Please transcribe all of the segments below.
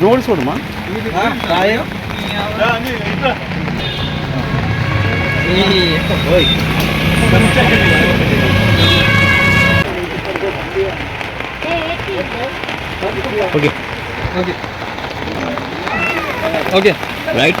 జోడి చూడమ్మా okay okay okay right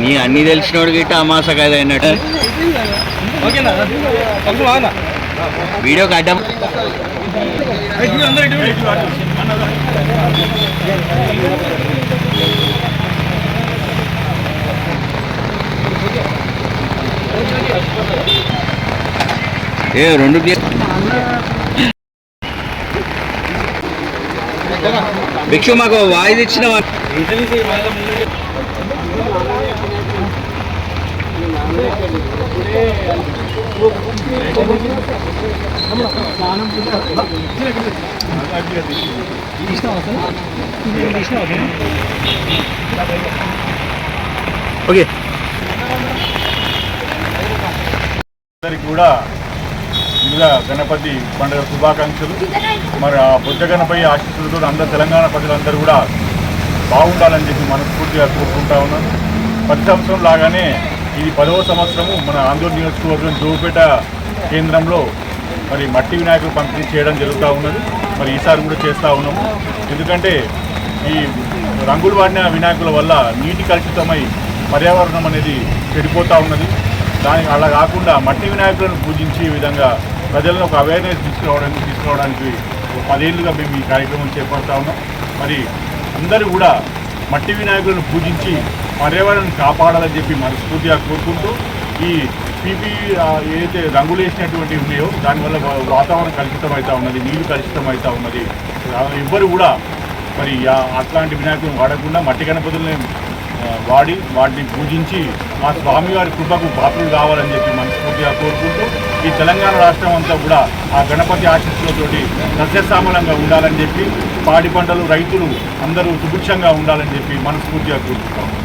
నీ అన్ని తెలిసినోడు గిట్ట అమాస కదా అన్నట్టు. వీడియోకి అడ్డం అందరూ ఏ రెండు గే- భిక్షు మాకు వాయిస్ ఇచ్చిన వా- ఓకే. అందరికి కూడా ముందుగా గణపతి పండుగ శుభాకాంక్షలు. మరి ఆ బుద్ధ గణపతి ఆశీస్సులతో అందరు తెలంగాణ ప్రజలందరూ కూడా బాగుండాలని చెప్పి మనస్ఫూర్తిగా కోరుకుంటా ఉన్నాను. ప్రతి సంవత్సరం లాగానే ఇది పదవ సంవత్సరము మన ఆందోళన నియోజకవర్గం జోపేట కేంద్రంలో మరి మట్టి వినాయకులు పంపిణీ చేయడం జరుగుతూ ఉన్నది. మరి ఈసారి కూడా చేస్తూ ఉన్నాము. ఎందుకంటే ఈ రంగులు వాడిన వినాయకుల వల్ల నీటి కలుషితమై పర్యావరణం అనేది చెడిపోతూ ఉన్నది. దానికి అలా కాకుండా మట్టి వినాయకులను పూజించే విధంగా ప్రజలను ఒక అవేర్నెస్ తీసుకురావడానికి తీసుకురావడానికి పదేళ్ళుగా మేము ఈ కార్యక్రమం చేపడతా ఉన్నాం. మరి అందరూ కూడా మట్టి వినాయకులను పూజించి పర్యావరణం కాపాడాలని చెప్పి మనస్ఫూర్తిగా కోరుకుంటూ ఈ పీపీ ఏదైతే రంగులు వేసినటువంటి ఉన్నాయో దానివల్ల వాతావరణం కలుషితం అవుతా ఉన్నది నీళ్ళు కలుషితం అవుతా ఉన్నది ఎవ్వరు కూడా మరి అట్లాంటి వినాయకులను వాడకుండా మట్టి గణపతుల్ని వాడి వాటిని పూజించి మా స్వామివారి కృపకు పాత్రలు కావాలని చెప్పి మనస్ఫూర్తిగా కోరుకుంటూ ఈ తెలంగాణ రాష్ట్రం అంతా కూడా ఆ గణపతి ఆశీస్సులతోటి సస్యశ్యామలంగా ఉండాలని చెప్పి పాడి పంటలు రైతులు అందరూ సుభిక్షంగా ఉండాలని చెప్పి మనస్ఫూర్తిగా కోరుకుంటాం